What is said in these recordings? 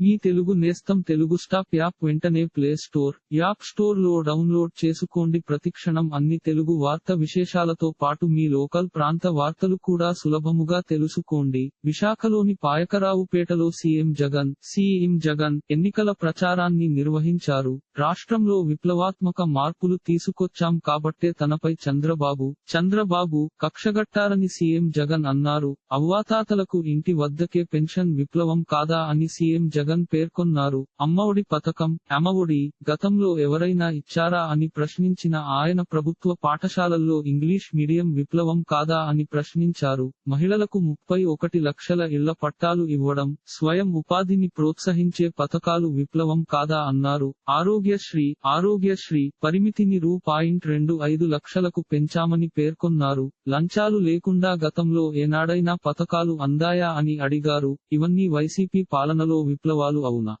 మీ తెలుగు నేస్తం Telugu stop app వెంటనే play store app స్టోర్లో డౌన్లోడ్ చేసుకోండి. ప్రతిక్షణం అన్ని తెలుగు వార్త విశేషాలతో పాటు మీ లోకల్ ప్రాంత వార్తలు కూడా సులభముగా తెలుసుకోండి. విశాఖలోని పాయకరావుపేటలో సీఎం జగన్ సీఎం జగన్ ఎన్నికల ప్రచారాన్ని నిర్వహించారు. రాష్ట్రంలో విప్లవాత్మక మార్పులు తీసుకొచ్చాం కాబట్టే తనపై చంద్రబాబు చంద్రబాబు కక్షగట్టారని సీఎం జగన్ అన్నారు. అవ్వాతాతలకు ఇంటి వద్దకే పెన్షన్ విప్లవం కాదా అని సీఎం జగన్ పేర్కొన్నారు. అమ్మఒడి పథకం అమ్మఒడి గతంలో ఎవరైనా ఇచ్చారా అని ప్రశ్నించిన ఆయన ప్రభుత్వ పాఠశాలల్లో ఇంగ్లీష్ మీడియం విప్లవం కాదా అని ప్రశ్నించారు. మహిళలకు ముప్పై ఒకటి లక్షల ఇళ్ళ పట్టాలు ఇవ్వడం స్వయం ఉపాధిని ప్రోత్సహించే పథకాలు విప్లవం కాదా అన్నారు. ఆరోగ్యశ్రీ ఆరోగ్యశ్రీ పరిమితిని రూ. పాయింట్ రెండు ఐదు లక్షలకు పెంచామని పేర్కొన్నారు. లంచాలు లేకుండా గతంలో ఏనాడైనా పథకాలు అందాయా అని అడిగారు. ఇవన్నీ వైసీపీ పాలనలో విప్లవం విప్లవాలు అవునా?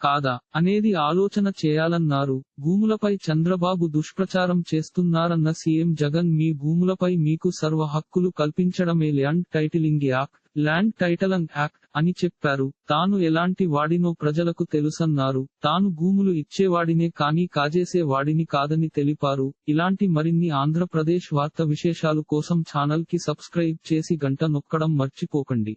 కాదా? అనేది ఆలోచన చేయాలన్నారు. భూములపై చంద్రబాబు దుష్ప్రచారం చేస్తున్నారన్న సీఎం జగన్ మీ భూములపై మీకు సర్వ హక్కులు కల్పించడమే land titling act land titling act అని చెప్పారు. తాను ఎలాంటి వాడినో ప్రజలకు తెలుసన్నారు. తాను భూములు ఇచ్చేవాడినే కానీ కాజేసే వాడిని కాదని తెలిపారు. ఇలాంటి మరిన్ని ఆంధ్రప్రదేశ్ వార్త విశేషాలు కోసం ఛానల్కి సబ్స్క్రైబ్ చేసి గంట నొక్కడం మర్చిపోకండి.